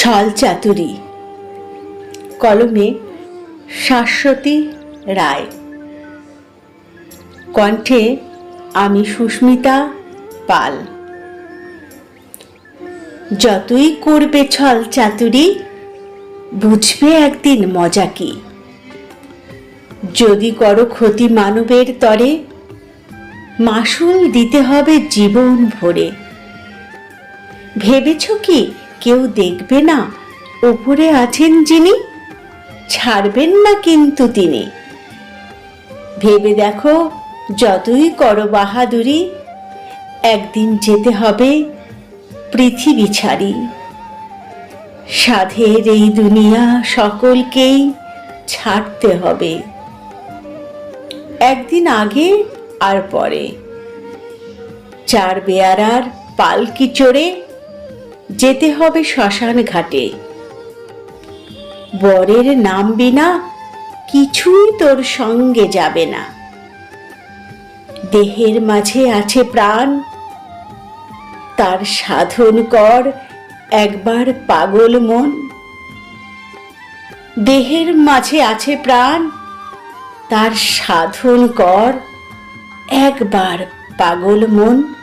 ছল চাতুরি। কলমে শাশ্বতী রায়। কণ্ঠে আমি সুস্মিতা পাল। যতই করবে ছল চাতুরি, বুঝবে একদিন মজা কি। যদি করো ক্ষতি মানবের তরে, মাসুল দিতে হবে জীবন ভরে। ভেবেছ কি কেউ দেখবে না। উপরে আছেন যিনি, ছাড়বেন না কিন্তু তিনি। ভেবে দেখো, যতই করো বাহাদুরি, একদিন যেতে হবে পৃথিবী ছাড়ি। সাধের এই দুনিয়া সকলকেই ছাড়তে হবে। একদিন আগে আর পরে। চার বেয়ারার পালকি চড়ে যেতে হবে শ্মশান ঘাটে। বরের নাম বিনা কিছুই তোর সঙ্গে যাবে না। দেহের মাঝে আছে প্রাণ। তার সাধন কর একবার পাগল মন। দেহের মাঝে আছে প্রাণ। তার সাধন কর একবার পাগল মন।